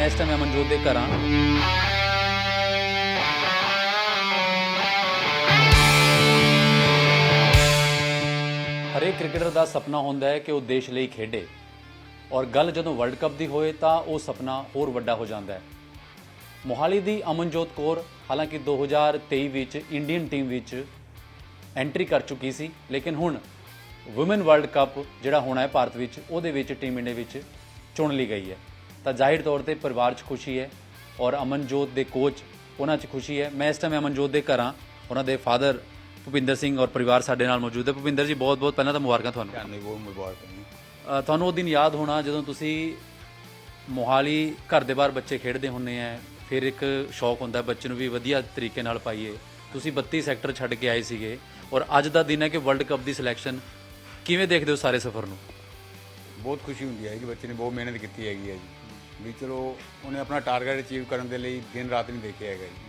ਮੈਂ ਇਸ ਟਾਈਮ ਅਮਨਜੋਤ ਦੇ ਘਰਾਂ ਹਰੇਕ ਕ੍ਰਿਕਟਰ ਦਾ ਸੁਪਨਾ ਹੁੰਦਾ ਹੈ ਕਿ ਉਹ ਦੇਸ਼ ਲਈ ਖੇਡੇ। ਔਰ ਗੱਲ ਜਦੋਂ ਵਰਲਡ ਕੱਪ ਦੀ ਹੋਏ ਤਾਂ ਉਹ ਸੁਪਨਾ ਹੋਰ ਵੱਡਾ ਹੋ ਜਾਂਦਾ ਹੈ। ਮੋਹਾਲੀ ਦੀ ਅਮਨਜੋਤ ਕੌਰ ਹਾਲਾਂਕਿ 2023 ਵਿੱਚ ਇੰਡੀਅਨ ਟੀਮ ਵਿੱਚ ਐਂਟਰੀ ਕਰ ਚੁੱਕੀ ਸੀ, ਲੇਕਿਨ ਹੁਣ ਔਮਨ ਵਰਲਡ ਕੱਪ ਜਿਹੜਾ ਹੋਣਾ ਹੈ ਭਾਰਤ ਵਿੱਚ, ਉਹਦੇ ਵਿੱਚ ਟੀਮ ਇੰਡੀਆ ਵਿੱਚ ਚੁਣ ਲਈ ਗਈ ਹੈ। ਤਾਂ ਜ਼ਾਹਿਰ ਤੌਰ ਤੇ ਪਰਿਵਾਰ 'ਚ ਖੁਸ਼ੀ ਹੈ ਔਰ ਅਮਨਜੋਤ ਦੇ ਕੋਚ ਉਹਨਾਂ 'ਚ ਖੁਸ਼ੀ ਹੈ। ਮੈਂ ਇਸ ਟਾਈਮ ਅਮਨਜੋਤ ਦੇ ਘਰਾਂ ਉਹਨਾਂ ਦੇ ਫਾਦਰ ਭੁਪਿੰਦਰ ਸਿੰਘ ਔਰ ਪਰਿਵਾਰ ਸਾਡੇ ਨਾਲ ਮੌਜੂਦ ਹੈ। ਭੁਪਿੰਦਰ ਜੀ ਬਹੁਤ ਬਹੁਤ ਪਹਿਲਾਂ ਤਾਂ ਮੁਬਾਰਕਾਂ ਤੁਹਾਨੂੰ। ਤੁਹਾਨੂੰ ਬਹੁਤ ਮੁਬਾਰਕ ਤੁਹਾਨੂੰ ਉਹ ਦਿਨ ਯਾਦ ਹੋਣਾ ਜਦੋਂ ਤੁਸੀਂ ਮੋਹਾਲੀ ਘਰ ਦੇ ਬਾਹਰ ਬੱਚੇ ਖੇਡਦੇ ਹੁੰਨੇ ਆ ਫਿਰ ਇੱਕ ਸ਼ੌਕ ਹੁੰਦਾ ਬੱਚੇ ਨੂੰ ਵੀ ਵਧੀਆ ਤਰੀਕੇ ਨਾਲ ਪਾਈਏ। ਤੁਸੀਂ 32 ਸੈਕਟਰ ਛੱਡ ਕੇ ਆਏ ਸੀਗੇ ਔਰ ਅੱਜ ਦਾ ਦਿਨ ਹੈ ਕਿ ਵਰਲਡ ਕੱਪ ਦੀ ਸਿਲੈਕਸ਼ਨ ਕਿਵੇਂ ਦੇਖਦੇ ਹੋ ਸਾਰੇ ਸਫ਼ਰ ਨੂੰ? ਬਹੁਤ ਖੁਸ਼ੀ ਹੁੰਦੀ ਹੈ ਕਿ ਬੱਚੇ ਨੇ ਬਹੁਤ ਮਿਹਨਤ ਕੀਤੀ ਹੈਗੀ ਹੈ ਜੀ। ਵੀ ਚਲੋ ਉਹਨੇ ਆਪਣਾ ਟਾਰਗੇਟ ਅਚੀਵ ਕਰਨ ਦੇ ਲਈ ਦਿਨ ਰਾਤ ਨਹੀਂ ਦੇਖਿਆ ਹੈਗਾ ਜੀ।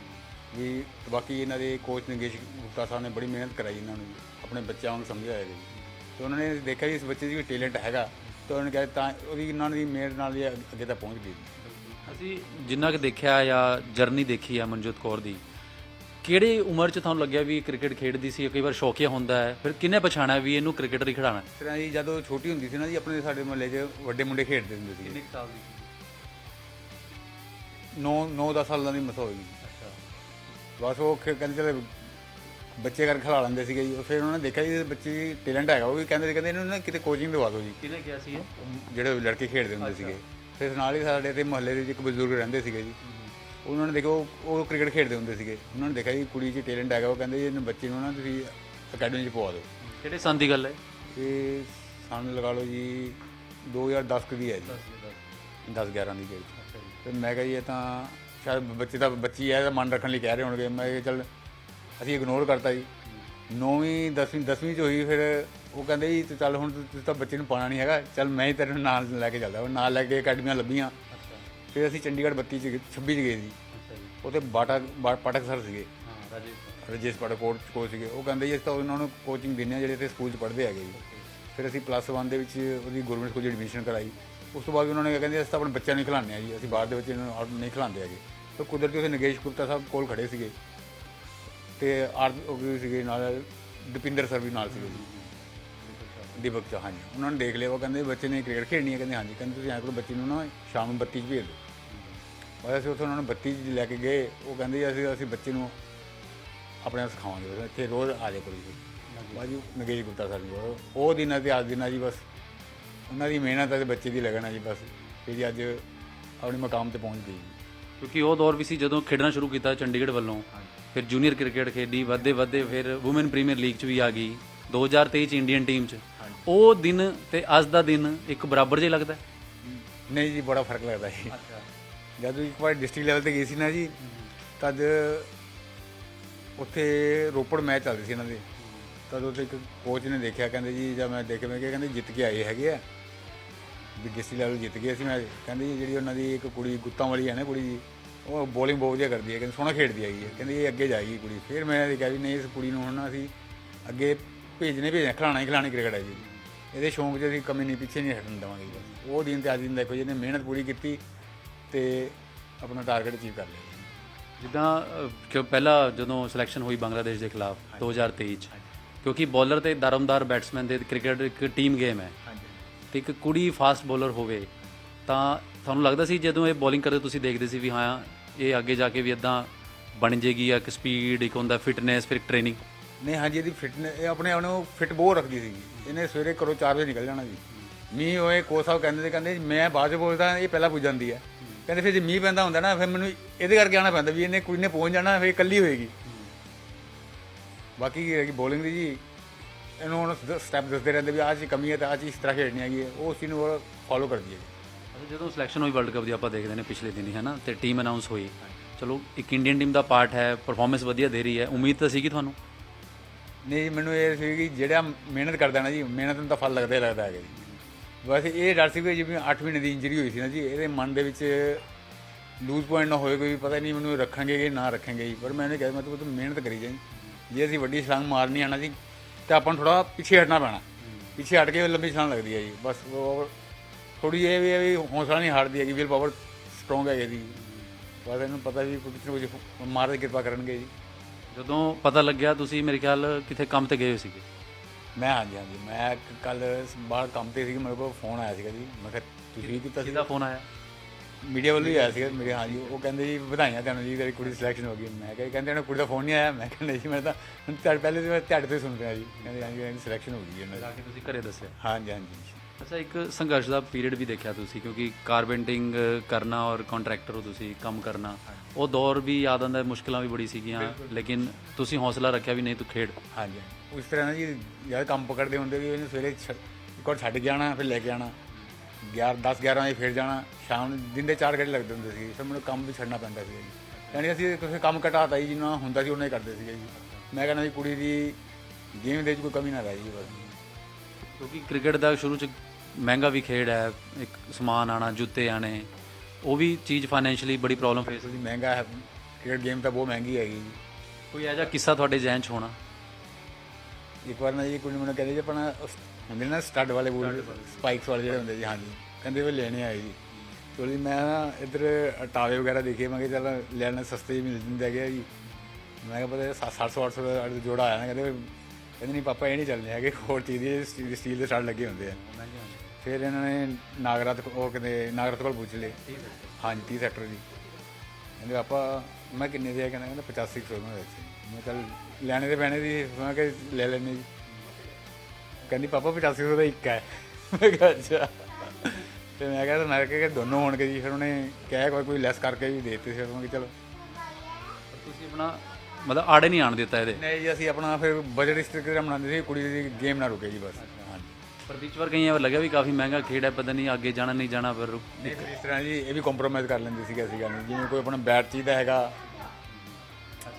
ਵੀ ਬਾਕੀ ਇਹਨਾਂ ਦੇ ਕੋਚ ਨਗੇਸ਼ ਗੁਪਤਾ ਸਾਹਿਬ ਨੇ ਬੜੀ ਮਿਹਨਤ ਕਰਾਈ ਇਹਨਾਂ ਨੂੰ ਆਪਣੇ ਬੱਚਿਆਂ ਨੂੰ ਸਮਝਾਇਆ ਜੀ। ਤੇ ਉਹਨਾਂ ਨੇ ਦੇਖਿਆ ਵੀ ਇਸ ਬੱਚੇ 'ਚ ਵੀ ਟੈਲੈਂਟ ਹੈਗਾ ਤੇ ਉਹਨਾਂ ਨੇ ਕਿਹਾ ਤਾਂ ਉਹਦੀ ਇਹਨਾਂ ਦੀ ਮਿਹਨਤ ਨਾਲ ਹੀ ਅੱਗੇ ਤੱਕ ਪਹੁੰਚ ਗਈ ਅਸੀਂ ਜਿੰਨਾ ਕਿ ਦੇਖਿਆ ਜਾਂ ਜਰਨੀ ਦੇਖੀ ਆ ਮਨਜੋਤ ਕੌਰ ਦੀ ਕਿਹੜੀ ਉਮਰ 'ਚ ਤੁਹਾਨੂੰ ਲੱਗਿਆ ਵੀ ਕ੍ਰਿਕਟ ਖੇਡਦੀ ਸੀ ਕਈ ਵਾਰ ਸ਼ੌਕੀਆ ਹੁੰਦਾ ਹੈ ਫਿਰ ਕਿੰਨੇ ਪਛਾਣਿਆ ਵੀ ਇਹਨੂੰ ਕ੍ਰਿਕਟਰ ਹੀ ਖਿਡਾਣਾ? ਇਸ ਤਰ੍ਹਾਂ ਜੀ ਜਦੋਂ ਛੋਟੀ ਹੁੰਦੀ ਸੀ ਨਾ ਜੀ ਆਪਣੇ ਸਾਡੇ ਮੁਹੱਲੇ 'ਚ ਵੱਡੇ ਮੁੰਡੇ ਖੇਡਦੇ ਹੁੰਦੇ ਸੀ ਕਿੰਨੇ ਸਾਲ ਦੀ 9 9 10 ਸਾਲਾਂ ਦੀ ਮਸਾ ਹੋਏਗੀ ਬਸ ਉਹ ਖੇ- ਕਹਿੰਦੇ ਚਲੇ ਬੱਚੇ ਕਰ ਖਿਲਾ ਲੈਂਦੇ ਸੀਗੇ ਜੀ। ਫਿਰ ਉਹਨਾਂ ਨੇ ਦੇਖਿਆ ਜੀ ਬੱਚੇ ਦੀ ਟੈਲੈਂਟ ਹੈਗਾ ਉਹ ਵੀ। ਕਹਿੰਦੇ ਸੀ ਕਹਿੰਦੇ ਇਹਨੂੰ ਨਾ ਕਿਤੇ ਕੋਚਿੰਗ ਦਵਾ ਦਿਓ ਜੀ। ਕਿਹਨੇ ਕਿਹਾ ਸੀ ਇਹ? ਜਿਹੜੇ ਲੜਕੇ ਖੇਡਦੇ ਹੁੰਦੇ ਸੀਗੇ। ਫਿਰ ਨਾਲ ਹੀ ਸਾਡੇ ਤੇ ਮੁਹੱਲੇ ਦੇ ਵਿੱਚ ਇੱਕ ਬਜ਼ੁਰਗ ਰਹਿੰਦੇ ਸੀਗੇ ਜੀ। ਉਹਨਾਂ ਨੇ ਦੇਖੋ ਉਹ ਕ੍ਰਿਕਟ ਖੇਡਦੇ ਹੁੰਦੇ ਸੀਗੇ। ਉਹਨਾਂ ਨੇ ਦੇਖਿਆ ਜੀ ਕੁੜੀ 'ਚ ਟੈਲੈਂਟ ਹੈਗਾ ਉਹ। ਕਹਿੰਦੇ ਜੀ ਇਹਨੂੰ ਬੱਚੇ ਨੂੰ ਨਾ ਤੁਸੀਂ ਅਕੈਡਮੀ 'ਚ ਪਵਾ ਦਿਓ। ਕਿਹੜੇ ਸੰਨ ਦੀ ਗੱਲ ਹੈ? ਤੇ ਸਾਨੂੰ ਲਗਾ ਲਓ ਜੀ 2010 ਕੁ ਦੀ ਹੈ ਜੀ। 10 11 ਦੀ ਗਈ ਤੇ ਮੈਂ ਕਿਹਾ ਜੀ ਇਹ ਤਾਂ ਸ਼ਾਇਦ ਬੱਚੇ ਦਾ ਬੱਚੀ ਹੈ ਇਹਦਾ ਮਨ ਰੱਖਣ ਲਈ ਕਹਿ ਰਹੇ ਹੋਣਗੇ। ਮੈਂ ਕਿਹਾ ਚੱਲ ਅਸੀਂ ਇਗਨੋਰ ਕਰਤਾ ਜੀ। 9ਵੀਂ 10ਵੀਂ 10ਵੀਂ ਚ ਹੋਈ ਫਿਰ ਉਹ ਕਹਿੰਦੇ ਜੀ ਤੂੰ ਚੱਲ ਹੁਣ ਤੂੰ ਤੂੰ ਤਾਂ ਬੱਚੇ ਨੂੰ ਪਾਣਾ ਨਹੀਂ ਹੈਗਾ। ਚੱਲ ਮੈਂ ਹੀ ਤੇਰੇ ਨਾਲ ਲੈ ਕੇ ਚੱਲਦਾ। ਉਹ ਨਾਲ ਲੈ ਕੇ ਅਕੈਡਮੀਆਂ ਲੱਭੀਆਂ। ਫਿਰ ਅਸੀਂ ਚੰਡੀਗੜ੍ਹ 32 ਚ ਗਏ- 26 ਚ ਗਏ ਸੀ ਉੱਥੇ ਬਾਟਾ ਪਾਠਕ ਸਰ ਸੀਗੇ। ਹਾਂ ਰਾਜੇਸ਼ ਪਾਠਕ। ਕੋਚ ਕੋਚ ਸੀਗੇ। ਉਹ ਕਹਿੰਦੇ ਜੀ ਅਸੀਂ ਤਾਂ ਉਹਨਾਂ ਨੂੰ ਕੋਚਿੰਗ ਦਿੰਦੇ ਹਾਂ ਜਿਹੜੇ ਇੱਥੇ ਸਕੂਲ 'ਚ ਪੜ੍ਹਦੇ ਹੈਗੇ ਜੀ। ਫਿਰ ਅਸੀਂ ਪਲੱਸ 1 ਦੇ ਵਿੱਚ ਉਹਦੀ ਗਵਰਨਮੈਂਟ ਸਕੂਲ 'ਚ ਐਡਮਿਸ਼ਨ ਕਰਾਈ। ਉਸ ਤੋਂ ਬਾਅਦ ਉਹਨਾਂ ਨੇ ਕਹਿੰਦੇ ਅਸੀਂ ਤਾਂ ਆਪਣੇ ਬੱਚਿਆਂ ਨੂੰ ਖਿਲਾਉਂਦੇ ਹਾਂ ਜੀ ਅਸੀਂ ਬਾਹਰ ਦੇ ਬੱਚੇ ਨੂੰ ਆਊਟ ਨਹੀਂ ਖਿਲਾਉਂਦੇ ਹੈਗੇ। ਤਾਂ ਕੁਦਰਤੀ ਉੱਥੇ ਨਗੇਸ਼ ਗੁਪਤਾ ਸਾਹਿਬ ਕੋਲ ਖੜੇ ਸੀਗੇ। ਤੇ ਆਰ ਉਹ ਵੀ ਸੀਗੇ ਨਾਲ ਦਪਿੰਦਰ ਸਰ ਵੀ ਨਾਲ ਸੀਗੇ ਜੀ। ਦੀਪਕ ਚਾ ਹਾਂਜੀ। ਉਹਨਾਂ ਨੇ ਦੇਖ ਲਿਆ ਉਹ ਕਹਿੰਦੇ ਬੱਚੇ ਨੇ ਕ੍ਰਿਕਟ ਖੇਡਣੀ ਹੈ ਕਹਿੰਦੇ ਹਾਂਜੀ। ਕਹਿੰਦੇ ਤੁਸੀਂ ਐਂ ਕਰੋ ਬੱਚੇ ਨੂੰ ਨਾ ਸ਼ਾਮ ਨੂੰ 32 ਚ ਭੇਜ ਦਿਓ। ਬਸ ਅਸੀਂ ਉੱਥੇ ਉਹਨਾਂ ਨੂੰ 32 ਚ ਲੈ ਕੇ ਗਏ। ਉਹ ਕਹਿੰਦੇ ਜੀ ਅਸੀਂ ਅਸੀਂ ਬੱਚੇ ਨੂੰ ਆਪਣੇ ਆਪ ਸਿਖਾਵਾਂਗੇ। ਇੱਥੇ ਰੋਜ਼ ਆ ਜਾਇਆ ਕਰੋ ਜੀ। ਬਾਜੀ ਨਗੇਸ਼ ਗੁਪਤਾ ਸਰ ਜੀ ਉਹ- ਦਿਨਾਂ ਤੇ ਅੱਜ ਦਿਨਾਂ ਜੀ ਬਸ ਉਹਨਾਂ ਦੀ ਮਿਹਨਤ ਅਤੇ ਬੱਚੇ ਦੀ ਲਗਨ ਹੈ ਜੀ ਬਸ ਤੇ ਜੀ ਅੱਜ ਆਪਣੀ ਮਕਾਮ ਤੇ ਪਹੁੰਚ ਗਈ ਕਿਉਂਕਿ ਉਹ ਦੌਰ ਵੀ ਸੀ ਜਦੋਂ ਖੇਡਣਾ ਸ਼ੁਰੂ ਕੀਤਾ ਚੰਡੀਗੜ੍ਹ ਵੱਲੋਂ ਫਿਰ ਜੂਨੀਅਰ ਕ੍ਰਿਕਟ ਖੇਡੀ ਵੱਧਦੇ ਵੱਧਦੇ ਫਿਰ ਔਮਨ ਪ੍ਰੀਮੀਅਰ ਲੀਗ 'ਚ ਵੀ ਆ ਗਈ 2023 ਚ ਇੰਡੀਅਨ ਟੀਮ 'ਚ। ਉਹ ਦਿਨ ਤੇ ਅੱਜ ਦਾ ਦਿਨ ਇੱਕ ਬਰਾਬਰ ਜਿਹਾ ਲੱਗਦਾ? ਹੈ। ਨਹੀਂ ਜੀ ਬੜਾ ਫ਼ਰਕ ਲੱਗਦਾ ਜੀ। ਜਦੋਂ ਇੱਕ ਵਾਰ ਡਿਸਟ੍ਰਿਕਟ ਲੈਵਲ ਤੇ ਗਈ ਸੀ ਨਾ ਜੀ ਤਦ ਉੱਥੇ ਰੋਪੜ ਮੈਚ ਚੱਲਦੇ ਸੀ ਇਹਨਾਂ ਦੇ। ਤਦ ਉੱਥੇ ਇੱਕ ਕੋਚ ਨੇ ਦੇਖਿਆ ਕਹਿੰਦੇ ਜੀ ਜਦ ਮੈਂ ਦੇਖਿਆ ਮੈਂ ਕਿਹਾ ਕਹਿੰਦੇ ਜਿੱਤ ਕੇ ਆਏ ਹੈਗੇ ਆ। ਵੀ ਡਿਸਟ੍ਰਿਕਟ ਲੈਵਲ ਜਿੱਤ ਗਏ ਸੀ ਮੈਂ। ਕਹਿੰਦੇ ਜਿਹੜੀ ਉਹਨਾਂ ਦੀ ਇੱਕ ਕੁੜੀ ਗੁੱਤਾਂ ਵਾਲੀ ਹੈ ਨਾ ਕੁੜੀ ਜੀ ਉਹ ਬੋਲਿੰਗ ਬਹੁਤ ਵਧੀਆ ਕਰਦੀ ਹੈ ਕਹਿੰਦੇ ਸੋਹਣਾ ਖੇਡਦੀ ਹੈਗੀ ਹੈ ਕਹਿੰਦੇ ਇਹ ਅੱਗੇ ਜਾਏਗੀ ਕੁੜੀ। ਫਿਰ ਮੈਂ ਇਹ ਕਿਹਾ ਵੀ ਨਹੀਂ ਇਸ ਕੁੜੀ ਨੂੰ ਹੁਣ ਨਾ ਅਸੀਂ ਅੱਗੇ ਭੇਜਨੇ ਭੇਜਣਾ ਖਿਲਾਣਾ ਹੀ ਖਿਲਾਣੀ ਕ੍ਰਿਕਟ ਹੈ ਜੀ। ਇਹਦੇ ਸ਼ੌਂਕ 'ਚ ਅਸੀਂ ਕਮੀ ਨਹੀਂ ਪਿੱਛੇ ਨਹੀਂ ਹਟਣ ਦੇਵਾਂਗੇ ਉਹ ਦਿਨ ਤੇ ਅੱਜ ਦਿਨ ਦੇਖੋ ਜਿਹਨੇ ਮਿਹਨਤ ਪੂਰੀ ਕੀਤੀ ਤੇ ਆਪਣਾ ਟਾਰਗੇਟ ਅਚੀਵ ਕਰ ਲਿਆ। ਜਿੱਦਾਂ ਅਹ, ਕਿ ਪਹਿਲਾਂ ਜਦੋਂ ਸਿਲੈਕਸ਼ਨ ਹੋਈ ਬੰਗਲਾਦੇਸ਼ ਦੇ ਖਿਲਾਫ 2023 ਚ ਕਿਉਂਕਿ ਬੋਲਰ ਤੇ ਦਰਮਦਾਰ ਬੈਟਸਮੈਨ ਦੇ ਕ੍ਰਿਕਟ ਇੱਕ ਟੀਮ ਗੇਮ ਹੈ। ਤੇ ਇੱਕ ਕੁੜੀ ਫਾਸਟ ਬੋਲਰ ਹੋਵੇ ਤਾਂ ਤੁਹਾਨੂੰ ਲੱਗਦਾ ਸੀ ਜਦੋਂ ਇਹ ਬੋਲਿੰਗ ਕਰਦੇ ਤੁਸੀਂ ਦੇਖਦੇ ਸੀ ਵੀ ਹਾਂ ਇਹ ਅੱਗੇ ਜਾ ਕੇ ਵੀ ਇਦਾਂ ਬਣ ਜੇਗੀ ਇੱਕ ਸਪੀਡ ਇੱਕ ਹੁੰਦਾ ਫਿਟਨੈਸ ਫਿਰ ਟ੍ਰੇਨਿੰਗ ਨਹੀਂ ਹਾਂਜੀ ਇਹਦੀ ਫਿਟਨੈਸ ਇਹ ਆਪਣੇ ਆਪ ਨੂੰ ਫਿਟ ਬਹੁਤ ਰੱਖਦੀ ਸੀਗੀ ਇਹਨੇ ਸਵੇਰੇ ਘਰੋਂ 4 ਵਜੇ ਨਿਕਲ ਜਾਣਾ ਜੀ। ਮੀਂਹ ਹੋਏ ਕੋਚ ਸਾਹਿਬ ਕਹਿੰਦੇ ਸੀ ਕਹਿੰਦੇ ਜੀ, ਮੈਂ ਬਾਅਦ ਚ ਬੋਲਦਾ ਇਹ ਪਹਿਲਾਂ ਪੁੱਜ ਜਾਂਦੀ ਹੈ। ਕਹਿੰਦੇ ਫਿਰ ਜੇ ਮੀਂਹ ਪੈਂਦਾ ਹੁੰਦਾ ਨਾ ਫਿਰ ਮੈਨੂੰ ਇਹਦੇ ਕਰਕੇ ਆਉਣਾ ਪੈਂਦਾ ਵੀ ਇਹਨੇ ਕੁੜੀ ਨੇ ਪਹੁੰਚ ਜਾਣਾ ਫਿਰ ਇਕੱਲੀ ਹੋਏਗੀ। ਬਾਕੀ ਕੀ ਹੈ ਕਿ ਬੋਲਿੰਗ ਦੀ ਜੀ ਇਹਨੂੰ ਹੁਣ ਸਟੈਪ ਦੱਸਦੇ ਰਹਿੰਦੇ ਵੀ ਆਹ ਚੀਜ਼ ਕਮੀ ਹੈ ਤਾਂ ਆਹ ਚੀਜ਼ ਇਸ ਤਰ੍ਹਾਂ ਖੇਡਣੀ ਹੈਗੀ ਹੈ। ਉਹ ਉਸ ਚੀਜ਼ ਨੂੰ ਫੋਲੋ ਕਰਦੀ ਹੈ ਜੀ। ਜਦੋਂ ਸਿਲੈਕਸ਼ਨ ਹੋਈ ਵਰਲਡ ਕੱਪ ਦੀ ਆਪਾਂ ਦੇਖਦੇ ਨੇ ਪਿਛਲੇ ਦਿਨੀ ਹੈ ਨਾ ਤੇ ਟੀਮ ਅਨਾਉਂਸ ਹੋਈ। ਚਲੋ ਇੱਕ ਇੰਡੀਅਨ ਟੀਮ ਦਾ ਪਾਰਟ ਹੈ ਪਰਫਾਰਮੈਂਸ ਵਧੀਆ ਦੇ ਰਹੀ ਹੈ। ਉਮੀਦ ਤਾਂ ਸੀਗੀ ਤੁਹਾਨੂੰ? ਨਹੀਂ ਮੈਨੂੰ ਇਹ ਸੀ ਕਿ ਜਿਹੜਾ ਮਿਹਨਤ ਕਰਦਾ ਨਾ ਜੀ ਮਿਹਨਤ ਨੂੰ ਤਾਂ ਫਲ ਲੱਗਦਾ ਹੀ ਲੱਗਦਾ ਹੈਗਾ ਜੀ। ਬਸ ਇਹ ਡਰ ਸੀ ਕਿ ਜਿਵੇਂ 8 ਮਹੀਨੇ ਦੀ ਇੰਜਰੀ ਹੋਈ ਸੀ ਨਾ ਜੀ ਇਹਦੇ ਮਨ ਦੇ ਵਿੱਚ ਲੂਜ਼ ਪੁਆਇੰਟ ਨਾ ਹੋਏ ਕੋਈ ਪਤਾ ਨਹੀਂ ਮੈਨੂੰ ਰੱਖਾਂਗੇ ਕਿ ਨਾ ਰੱਖਾਂਗੇ ਜੀ। ਪਰ ਮੈਂ ਇਹਨੇ ਕਿਹਾ ਮੈਂ ਤੂੰ ਮਿਹਨਤ ਕਰੀ ਜਾਈਂ। ਜੇ ਅਸੀਂ ਵੱਡੀ ਛਲਾਂਗ ਮਾਰਨੀ ਆਣਾ ਜੀ ਤਾਂ ਆਪਾਂ ਨੂੰ ਥੋੜਾ ਪਿੱਛੇ ਹਟਣਾ ਪੈਣਾ। ਪਿੱਛੇ ਹਟ ਕੇ ਲੰਬੀ ਛਲਾਂਗ ਲੱਗਦੀ ਹੈ ਜੀ। ਬਸ ਥੋੜੀ ਇਹ ਵੀ ਹੈ ਵੀ ਹੌਸਲਾ ਨਹੀਂ ਹਾਰਦੀ ਹੈਗੀ ਵਿਲ ਪਾਵਰ ਸਟਰੋਂਗ ਹੈਗੇ ਜੀ ਬਸ ਇਹਨੂੰ ਪਤਾ ਵੀ ਕੁਝ ਨਾ ਕੁਝ ਮਾਰ ਦੀ ਕਿਰਪਾ ਕਰਨਗੇ ਜੀ। ਜਦੋਂ ਪਤਾ ਲੱਗਿਆ ਤੁਸੀਂ ਮੇਰੇ ਖਿਆਲ ਕਿਥੇ ਕੰਮ ਤੇ ਗਏ ਹੋਏ ਸੀਗੇ? ਮੈਂ ਹਾਂਜੀ ਹਾਂਜੀ। ਮੈਂ ਕੱਲ ਬਾਹਰ ਕੰਮ ਤੇ ਸੀ ਮੇਰੇ ਕੋਲ ਫੋਨ ਆਇਆ ਸੀਗਾ ਜੀ। ਮੈਂ ਕਿਹਾ ਤੁਸੀਂ ਕੀਤਾ ਸੀ ਕਿਹਦਾ ਫੋਨ ਆਇਆ? ਮੀਡੀਆ ਵੱਲੋਂ ਹੀ ਆਇਆ ਸੀਗਾ ਮੇਰੇ ਹਾਂਜੀ ਉਹ ਕਹਿੰਦੇ ਜੀ ਵਧਾਈਆਂ ਤੁਹਾਨੂੰ ਜੀ ਤੇਰੀ ਕੁੜੀ ਸਿਲੈਕਸ਼ਨ ਹੋ ਗਈ। ਮੈਂ ਕਿਹਾ ਕਹਿੰਦੇ ਇਹਨਾਂ ਕੁੜੀ ਦਾ ਫੋਨ ਨਹੀਂ ਆਇਆ। ਮੈਂ ਕਿਹਾ ਨਹੀਂ ਜੀ ਮੈਂ ਤਾਂ ਹੁਣ ਤੁਹਾਡੇ ਪਹਿਲੇ ਤੋਂ ਤੁਹਾਡੇ ਤੋਂ ਸੁਣ ਰਿਹਾ ਜੀ। ਕਹਿੰਦੇ ਹਾਂਜੀ ਇਹਦੀ ਸਿਲੈਕਸ਼ਨ ਹੋ ਗਈ ਇਹਨਾਂ ਦੀ। ਕੇ ਤੁਸੀਂ ਘਰੇ ਦੱਸਿਆ। ਹਾਂਜੀ ਹਾਂਜੀ ਅੱਛਾ ਇੱਕ ਸੰਘਰਸ਼ ਦਾ ਪੀਰੀਅਡ ਵੀ ਦੇਖਿਆ ਤੁਸੀਂ ਕਿਉਂਕਿ ਕਾਰਪੈਂਟਿੰਗ ਕਰਨਾ ਔਰ ਕੰਟਰੈਕਟਰ ਹੋ ਤੁਸੀਂ ਕੰਮ ਕਰਨਾ ਉਹ ਦੌਰ ਵੀ ਯਾਦ ਆਉਂਦਾ ਮੁਸ਼ਕਲਾਂ ਵੀ ਬੜੀ ਸੀਗੀਆਂ। ਲੇਕਿਨ ਤੁਸੀਂ ਹੌਸਲਾ ਰੱਖਿਆ ਵੀ ਨਹੀਂ ਤੂੰ ਖੇਡ। ਹਾਂਜੀ ਉਸ ਤਰ੍ਹਾਂ ਨਾ ਜੀ ਜਦ ਕੰਮ ਪਕੜਦੇ ਹੁੰਦੇ ਵੀ ਇਹਨੂੰ ਸਵੇਰੇ ਵਾਰ ਛੱਡ ਆਉਣਾ ਫਿਰ ਲੈ ਕੇ ਆਉਣਾ। 11 10 11 ਵਜੇ ਫਿਰ ਜਾਣਾ ਸ਼ਾਮ ਨੂੰ ਦਿਨ ਦੇ 4 ਘੰਟੇ ਲੱਗਦੇ ਹੁੰਦੇ ਸੀ ਫਿਰ ਮੈਨੂੰ ਕੰਮ ਵੀ ਛੱਡਣਾ ਪੈਂਦਾ ਸੀ ਜੀ। ਯਾਨੀ ਅਸੀਂ ਕਿਸੇ ਕੰਮ ਘਟਾਤਾ ਜੀ ਜਿੰਨਾ ਹੁੰਦਾ ਸੀ ਉਹਨਾਂ ਹੀ ਕਰਦੇ ਸੀਗੇ ਜੀ। ਮੈਂ ਕਹਿੰਦਾ ਜੀ ਕੁੜੀ ਦੀ ਗੇਮ ਦੇ ਵਿੱਚ ਕੋਈ ਕਮੀ ਨਾ ਰਹਿ ਜੀ ਬਸ। ਕਿਉਂਕਿ ਕ੍ਰਿਕਟ ਦਾ ਸ਼ੁਰੂ ਚ ਮਹਿੰਗਾ ਵੀ ਖੇਡ ਹੈ ਇੱਕ ਸਮਾਨ ਆਣਾ ਜੁੱਤੇ ਆਣੇ ਉਹ ਵੀ ਚੀਜ਼ ਫਾਈਨੈਂਸ਼ੀਅਲੀ ਬੜੀ ਪ੍ਰੋਬਲਮ ਫੇਸ ਜੀ ਮਹਿੰਗਾ ਹੈ ਕ੍ਰਿਕਟ ਗੇਮ ਤਾਂ ਬਹੁਤ ਮਹਿੰਗੀ ਹੈਗੀ ਜੀ। ਕੋਈ ਐਜਾ ਕਿੱਸਾ ਤੁਹਾਡੇ ਜ਼ਿਹਨ ਚ ਹੋਣਾ? ਇੱਕ ਵਾਰ ਨਾ ਜੀ ਕੁੜੀ ਮੈਨੂੰ ਕਹਿੰਦੇ ਜੀ ਆਪਣਾ ਹੁੰਦੇ ਨਾ ਸਟੱਡ ਵਾਲੇ ਬੂਟ ਸਪਾਈਕਸ ਵਾਲੇ ਜਿਹੜੇ ਹੁੰਦੇ ਜੀ ਹਾਂਜੀ। ਕਹਿੰਦੇ ਉਹ ਲੈਣੇ ਆਏ ਜੀ। ਚਲੋ ਜੀ ਮੈਂ ਨਾ ਇੱਧਰ ਟਾਵੇ ਵਗੈਰਾ ਦੇਖੇ ਮੈਂ ਕਿਹਾ ਚੱਲ ਲੈਣਾ ਸਸਤੇ ਹੀ ਮਿਲ ਜਾਂਦੇ ਹੈਗੇ ਜੀ। ਮੈਂ ਕਿਹਾ ਪਤਾ 700 800 ਦਾ ਜੋੜਾ ਆਇਆ ਨਾ ਕਹਿੰਦੇ ਕਹਿੰਦੇ ਨਹੀਂ ਪਾਪਾ ਇਹ ਨਹੀਂ ਚੱਲਣੇ ਹੈਗੇ ਹੋਰ ਚੀਜ਼ ਦੀ ਸਟੀਲ ਦੇ ਸਟੱਡ ਲੱਗੇ ਹੁੰਦੇ ਆ। ਫਿਰ ਇਹਨਾਂ ਨੇ ਨਾਗਰਾਤ ਉਹ ਕਹਿੰਦੇ ਨਾਗਰਾਤ ਕੋਲ ਪੁੱਛ ਲਏ। ਹਾਂਜੀ 30 ਸੈਕਟਰ ਜੀ। ਕਹਿੰਦੇ ਪਾਪਾ ਮੈਂ ਕਿੰਨੇ ਦੇ ਆ? ਕਹਿੰਦਾ ਕਹਿੰਦਾ 85 ਸੌ ਮੈਂ ਮੈਂ ਚੱਲ ਲੈਣੇ ਦੇ ਪੈਣੇ ਦੀ ਮੈਂ ਕਿਹਾ ਲੈ ਲੈਣੇ ਜੀ। ਕਹਿੰਦੀ ਪਾਪਾ 85 ਸੌ ਦਾ ਇੱਕ ਹੈ। ਮੈਂ ਕਿਹਾ ਅੱਛਾ। ਤੇ ਮੈਂ ਕਿਹਾ ਮੈਂ ਕਿਹਾ ਕਿ ਦੋਨੋਂ ਹੋਣਗੇ ਜੀ। ਫਿਰ ਉਹਨੇ ਕਿਹਾ ਕੋਈ ਕੋਈ ਲੈਸ ਕਰਕੇ ਵੀ ਦੇ ਦਿੱਤੇ ਫਿਰ ਮੈਂ ਕਿਹਾ ਚਲੋ। ਤੁਸੀਂ ਆਪਣਾ ਮਤਲਬ ਆੜੇ ਨਹੀਂ ਆਣ ਦਿੱਤਾ ਇਹਦੇ? ਨਹੀਂ ਜੀ ਅਸੀਂ ਆਪਣਾ ਫਿਰ ਬਜਟ ਇਸ ਤਰੀਕੇ ਨਾਲ ਬਣਾਉਂਦੇ ਸੀ ਕੁੜੀ ਦੀ ਗੇਮ ਨਾ ਰੁਕੇ ਜੀ ਬਸ। ਹਾਂਜੀ। ਪਰ ਵਿੱਚ ਵਾਰ ਕਈਆਂ ਵਾਰ ਲੱਗਿਆ ਵੀ ਕਾਫੀ ਮਹਿੰਗਾ ਖੇਡ ਹੈ ਪਤਾ ਨਹੀਂ ਅੱਗੇ ਜਾਣਾ ਨਹੀਂ ਜਾਣਾ ਫਿਰ ਇਸ ਤਰ੍ਹਾਂ ਜੀ ਇਹ ਵੀ ਕੰਪਰੋਮਾਈਜ਼ ਕਰ ਲੈਂਦੇ ਸੀਗੇ ਅਸੀਂ ਗੱਲ ਜਿਵੇਂ ਕੋਈ ਆਪਣਾ ਬੈਟ ਚਾਹੀਦਾ ਹੈਗਾ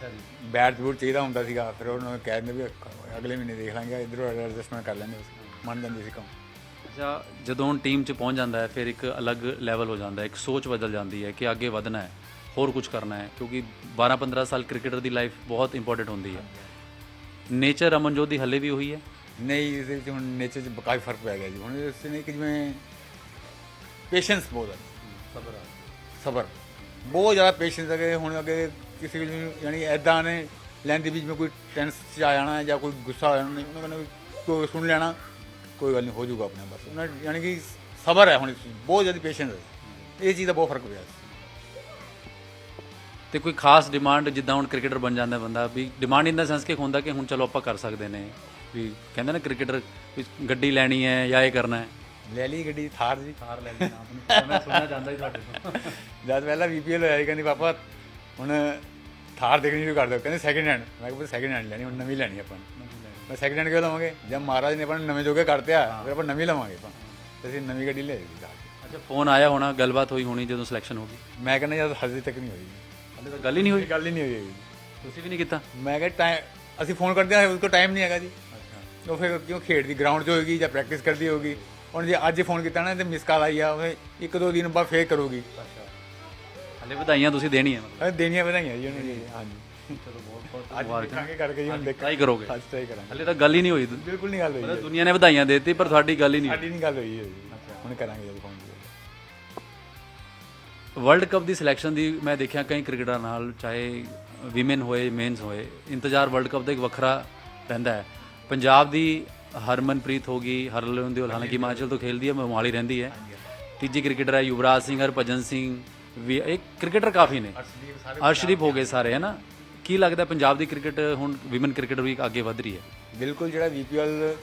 ਅੱਛਾ ਜੀ ਬੈਟ ਬੂਟ ਚਾਹੀਦਾ ਹੁੰਦਾ ਸੀਗਾ ਫਿਰ ਉਹਨਾਂ ਨੂੰ ਕਹਿ ਦਿੰਦੇ ਵੀ ਅਗਲੇ ਮਹੀਨੇ ਦੇਖ ਲਾਂਗੇ ਇਧਰੋਂ ਐਡਜਸਟਮੈਂਟ ਕਰ ਲੈਂਦੇ ਮੰਨ ਜਾਂਦੇ ਸੀ ਕੰਮ। ਅੱਛਾ ਜਦੋਂ ਹੁਣ ਟੀਮ 'ਚ ਪਹੁੰਚ ਜਾਂਦਾ ਹੈ ਫਿਰ ਇੱਕ ਅਲੱਗ ਲੈਵਲ ਹੋ ਜਾਂਦਾ ਹੈ ਇੱਕ ਸੋਚ ਬਦਲ ਜਾਂਦੀ ਹੈ ਕਿ ਅੱਗੇ ਵਧਣਾ ਹੈ ਹੋਰ ਕੁਝ ਕਰਨਾ ਹੈ ਕਿਉਂਕਿ 12-15 ਸਾਲ ਕ੍ਰਿਕਟਰ ਦੀ ਲਾਈਫ ਬਹੁਤ ਇੰਪੋਰਟੈਂਟ ਹੁੰਦੀ ਹੈ। ਨੇਚਰ ਅਮਨਜੋਤ ਦੀ ਹੱਲੇ ਵੀ ਉਹੀ ਹੈ? ਨਹੀਂ ਇਸ ਵਿੱਚ ਹੁਣ ਨੇਚਰ 'ਚ ਕਾਫੀ ਫ਼ਰਕ ਪੈ ਗਿਆ ਜੀ। ਹੁਣ ਇਸ ਨੇ ਕਿ ਜਿਵੇਂ ਪੇਸ਼ੈਂਸ ਬਹੁਤ ਹੈ। ਸਬਰ ਸਬਰ। ਬਹੁਤ ਜ਼ਿਆਦਾ ਪੇਸ਼ੈਂਸ ਕਿ ਹੁਣ ਅੱਗੇ ਕਿਸੇ ਵੀ ਨੂੰ ਯਾਨੀ ਐਦਾਂ ਨੇ ਲੈਣ ਦੇ ਵਿੱਚ ਮੈਂ ਕੋਈ ਟੈਂਸ 'ਚ ਆ ਜਾਣਾ ਜਾਂ ਕੋਈ ਗੁੱਸਾ ਆ ਜਾਣਾ ਨਹੀਂ ਉਹਨਾਂ ਕਹਿੰਦਾ ਵੀ ਕੋਈ ਸੁਣ ਲੈਣਾ ਕੋਈ ਗੱਲ ਨਹੀਂ ਹੋ ਜਾਊਗਾ ਆਪਣੇ ਬਸ। ਉਹਨਾਂ ਯਾਨੀ ਕਿ ਸਬਰ ਹੈ ਹੁਣ ਇਸ ਬਹੁਤ ਜ਼ਿਆਦਾ ਪੇਸ਼ੈਂਸ ਹੈ। ਇਹ ਚੀਜ਼ ਦਾ ਬਹੁਤ ਫ਼ਰਕ ਪਿਆ। ਤੇ ਕੋਈ ਖਾਸ ਡਿਮਾਂਡ ਜਿੱਦਾਂ ਹੁਣ ਕ੍ਰਿਕਟਰ ਬਣ ਜਾਂਦਾ ਬੰਦਾ ਵੀ ਡਿਮਾਂਡ ਇਨ ਦਾ ਸੈਂਸ ਕਿ ਹੁੰਦਾ ਕਿ ਹੁਣ ਚਲੋ ਆਪਾਂ ਕਰ ਸਕਦੇ ਨੇ ਵੀ ਕਹਿੰਦੇ ਨਾ ਕ੍ਰਿਕਟਰ ਵੀ ਗੱਡੀ ਲੈਣੀ ਹੈ ਜਾਂ ਇਹ ਕਰਨਾ ਹੈ। ਲੈ ਲਈ ਗੱਡੀ ਥਾਰ ਜੀ ਕਾਰ ਲੈ ਲੈਣਾ ਆਪਣੀ ਮੈਂ ਸੁਣਨਾ ਚਾਹੁੰਦਾ ਹੀ ਤੁਹਾਡੇ ਤੋਂ। ਜਦ ਪਹਿਲਾਂ ਵੀਪੀਐਲ ਹੋਇਆ ਸੀ ਕਹਿੰਦੀ ਪਾਪਾ ਹੁਣ ਥਾਰ ਦੇਖਣੀ ਸ਼ੁਰੂ ਕਰ ਦਿਓ। ਕਹਿੰਦੇ ਸੈਕਿੰਡ ਹੈਂਡ ਮੈਂ ਕਿਹਾ ਸੈਕਿੰਡ ਹੈਂਡ ਲੈਣੀ ਹੁਣ ਨਵੀਂ ਲੈਣੀ ਆਪਾਂ। ਨੇ। ਮੈਂ ਸੈਕਿੰਡ ਹੈਂਡ ਕਿਉਂ ਲਵਾਂਗੇ? ਜਦ ਮਹਾਰਾਜ ਨੇ ਆਪਾਂ ਨੂੰ ਨਵੇਂ ਜੋਗੇ ਕਰਤੇ ਆ ਫਿਰ ਆਪਾਂ ਨਵੀਂ ਲਵਾਂਗੇ ਆਪਾਂ। ਤੇ ਅਸੀਂ ਨਵੀਂ ਗੱਡੀ ਲੈ ਥਾਰ ਅੱਛਾ ਫੋਨ ਆਇਆ ਹੋਣਾ ਗੱਲਬਾਤ ਹੋਈ ਹੋਣੀ ਜਦੋਂ ਸਿਲੈਕਸ਼ਨ ਹੋ ਗਈ? ਮੈਂ ਕਹਿੰਦਾ ਜਦ ਹਜੇ ਤੱਕ ਨਹੀਂ ਹੋਈ। ਹਲੇ ਤਾਂ ਗੱਲ ਹੀ ਨਹੀਂ ਹੋਈ? ਗੱਲ ਹੀ ਨਹੀਂ ਹੋਈ ਹੈਗੀ। ਤੁਸੀਂ ਵੀ ਨਹੀਂ ਕੀਤਾ? ਮੈਂ ਕਿਹਾ ਟਾਈਮ ਅਸੀਂ ਫੋਨ ਕਰਦੇ ਆ ਉਸ ਕੋਲ ਟਾਈਮ ਨਹੀਂ ਹੈਗਾ ਜੀ। ਉਹ ਫਿਰ ਕਿਉਂ ਖੇਡਦੀ ਗਰਾਊਂਡ 'ਚ ਹੋਏਗੀ ਜਾਂ ਪ੍ਰੈਕਟਿਸ ਕਰਦੀ ਹੋਗੀ ਹੁਣ ਜੇ ਅੱਜ ਫੋਨ ਕੀਤਾ ਨਾ ਤੇ ਮਿਸ ਕਾਲ ਆਈ ਆ ਉਹ ਇੱਕ ਦੋ ਦਿਨ ਬਾਅਦ ਫੇਰ ਕਰੂਗੀ। ਹਲੇ ਵਧਾਈਆਂ ਤੁਸੀਂ ਦੇਣੀ ਹੈ ਮਤਲਬ। ਅਰੇ ਦੇਣੀਆਂ ਵਧਾਈਆਂ ਜੀ ਉਹਨੇ ਜੀ ਹਾਂਜੀ। ਚਲੋ ਬਹੁਤ ਬਹੁਤ ਅੱਜ ਦੇਖਾਂਗੇ ਕਰਕੇ ਜੀ ਹੁਣ ਦੇਖ ਟਰਾਈ ਕਰੋਗੇ? ਅੱਜ ਟਰਾਈ ਕਰਾਂਗੇ। ਹਲੇ ਤਾਂ ਗੱਲ ਹੀ ਨਹੀਂ ਹੋਈ। ਬਿਲਕੁਲ ਨਹੀਂ ਗੱਲ ਹੋਈ ਮਤਲਬ ਦੁਨੀਆ ਨੇ ਵਧਾਈਆਂ ਦਿੱਤੀ ਪਰ ਤੁਹਾਡੀ ਗੱਲ ਹੀ ਨਹੀਂ ਸਾਡੀ ਨਹੀਂ ਗੱਲ ਹੋਈ ਹੈ ਜੀ ਹੁਣ ਕਰਾਂਗੇ ਜਦ ਫੋਨ ਵਰਲਡ ਕੱਪ ਦੀ ਸਿਲੈਕਸ਼ਨ ਦੀ ਮੈਂ ਦੇਖਿਆ ਕਈ ਕ੍ਰਿਕਟਰਾਂ ਨਾਲ ਚਾਹੇ ਵਿਮਨ ਹੋਏ ਮੇਨਸ ਹੋਏ ਇੰਤਜ਼ਾਰ ਵਰਲਡ ਕੱਪ ਦਾ ਇੱਕ ਵੱਖਰਾ ਰਹਿੰਦਾ ਹੈ। ਪੰਜਾਬ ਦੀ ਹਰਮਨਪ੍ਰੀਤ ਹੋ ਗਈ ਹਰਲਨ ਦਿਓਲ ਹਾਲਾਂਕਿ ਹਿਮਾਚਲ ਤੋਂ ਖੇਲਦੀ ਹੈ ਮੋਹਾਲੀ ਰਹਿੰਦੀ ਹੈ। ਤੀਜੀ ਕ੍ਰਿਕਟਰ ਹੈ ਯੁਵਰਾਜ ਸਿੰਘ ਹਰਭਜਨ ਸਿੰਘ ਵੀ ਇਹ ਕ੍ਰਿਕਟਰ ਕਾਫੀ ਨੇ। ਅਰਸ਼ਦੀਪ ਹੋ ਗਏ ਸਾਰੇ ਹੈ ਨਾ ਕੀ ਲੱਗਦਾ ਪੰਜਾਬ ਦੀ ਕ੍ਰਿਕਟ ਹੁਣ ਵਿਮਨ ਕ੍ਰਿਕਟ ਵੀ ਅੱਗੇ ਵਧ ਰਹੀ ਹੈ? ਬਿਲਕੁਲ ਜਿਹੜਾ ਵੀਪੀਐਲ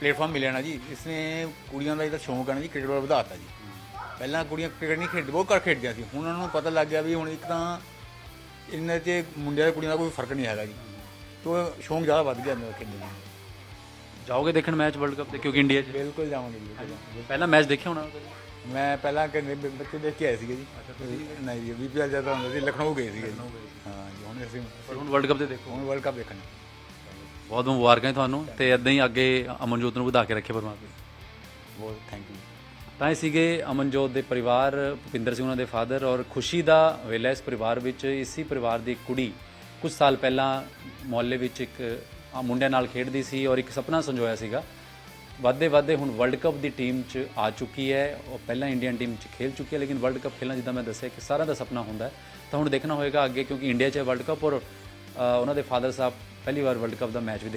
ਪਲੇਟਫਾਰਮ ਮਿਲਿਆ ਨਾ ਜੀ ਇਸਨੇ ਕੁੜੀਆਂ ਦਾ ਜਿਹੜਾ ਸ਼ੌਂਕ ਹੈ ਨਾ ਜੀ ਕ੍ਰਿਕਟ ਵੱਲ ਵਧਾਤਾ ਜੀ। ਪਹਿਲਾਂ ਕੁੜੀਆਂ ਕ੍ਰਿਕਟ ਨਹੀਂ ਖੇਡਦੀ ਬਹੁਤ ਘੱਟ ਖੇਡਦੀਆਂ ਸੀ। ਹੁਣ ਉਹਨਾਂ ਨੂੰ ਪਤਾ ਲੱਗ ਗਿਆ ਵੀ ਹੁਣ ਇੱਕ ਤਾਂ ਇਹਨਾਂ 'ਚ ਮੁੰਡਿਆਂ ਤੇ ਕੁੜੀਆਂ ਦਾ ਕੋਈ ਫ਼ਰਕ ਨਹੀਂ ਹੈਗਾ ਜੀ। ਤੋਂ ਸ਼ੌਂਕ ਜ਼ਿਆਦਾ ਵੱਧ ਗਿਆ ਮੇਰੇ ਖੇਡਣ ਦਾ। ਜਾਓਗੇ ਦੇਖਣ ਮੈਚ ਵਰਲਡ ਕੱਪ ਦੇ ਕਿਉਂਕਿ ਇੰਡੀਆ 'ਚ? ਬਿਲਕੁਲ ਜਾਵਾਂਗੇ ਜੀ। ਪਹਿਲਾ ਮੈਚ ਦੇਖਿਆ ਹੋਣਾ? ਮੈਂ ਪਹਿਲਾਂ ਕਹਿੰਦੇ ਬੱਚੇ ਦੇਖ ਕੇ ਆਏ ਸੀਗੇ ਜੀ। ਨਹੀਂ ਜੀ ਵੀਪੀਐਲ ਜ਼ਿਆਦਾ ਹੁੰਦਾ ਸੀ ਲਖਨਊ ਗਏ ਸੀਗੇ ਜੀ। ਹਾਂ ਜੀ ਹੁਣ ਅਸੀਂ ਪਰ ਹੁਣ ਵਰਲਡ ਕੱਪ ਦੇ ਦੇਖੋ। ਹੁਣ ਵਰਲਡ ਕੱਪ ਦੇਖਣਾ। ਬਹੁਤ ਮੁਬਾਰਕਾਂ ਜੀ ਤੁਹਾਨੂੰ ਤੇ ਇਦਾਂ ਹੀ ਅੱਗੇ ਅਮਨਜੋਤ ਨੂੰ ਵਧਾ ਕੇ ਰੱਖੇ ਪਰਮਾਤਮਾ। ਬਹੁਤ ਥੈਂਕ ਯੂ ਤਾਂ ਇਹ ਸੀਗੇ ਅਮਨਜੋਤ ਦੇ ਪਰਿਵਾਰ ਭੁਪਿੰਦਰ ਸਿੰਘ ਉਹਨਾਂ ਦੇ ਫਾਦਰ ਔਰ ਖੁਸ਼ੀ ਦਾ ਵੇਲਾ ਇਸ ਪਰਿਵਾਰ ਵਿੱਚ। ਇਸੇ ਪਰਿਵਾਰ ਦੀ ਕੁੜੀ ਕੁਝ ਸਾਲ ਪਹਿਲਾਂ ਮੁਹੱਲੇ ਵਿੱਚ ਇੱਕ ਮੁੰਡਿਆਂ ਨਾਲ ਖੇਡਦੀ ਸੀ ਔਰ ਇੱਕ ਸੁਪਨਾ ਸੰਜੋਇਆ ਸੀਗਾ। ਵਾਧੇ ਵਾਧੇ ਹੁਣ ਵਰਲਡ ਕੱਪ ਦੀ ਟੀਮ 'ਚ ਆ ਚੁੱਕੀ ਹੈ। ਉਹ ਪਹਿਲਾਂ ਇੰਡੀਅਨ ਟੀਮ 'ਚ ਖੇਲ ਚੁੱਕੀ ਹੈ, ਲੇਕਿਨ ਵਰਲਡ ਕੱਪ ਖੇਲਣਾ ਜਿੱਦਾਂ ਮੈਂ ਦੱਸਿਆ ਕਿ ਸਾਰਿਆਂ ਦਾ ਸੁਪਨਾ ਹੁੰਦਾ ਤਾਂ ਹੁਣ ਦੇਖਣਾ ਹੋਏਗਾ ਅੱਗੇ ਕਿਉਂਕਿ ਇੰਡੀਆ 'ਚ ਵਰਲਡ ਕੱਪ ਔਰ ਉਹਨਾਂ ਦੇ ਫਾਦਰ ਸਾਹਿਬ ਪਹਿਲੀ ਵਾਰ ਵਰਲਡ ਕੱਪ ਦਾ ਮੈਚ ਵੀ ਦੇਖ